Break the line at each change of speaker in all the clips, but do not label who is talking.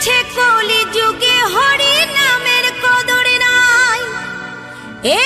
গেছে কলি যুগে হরি নামের কদর নাই। এ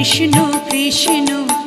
कृष्ण कृष्ण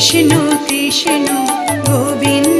কৃষ্ণ কৃষ্ণ গোবিন্দ।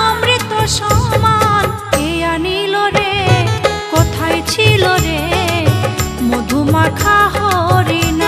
অমৃত রে কোথায় ছিল রে? মধুমাখা হরিণ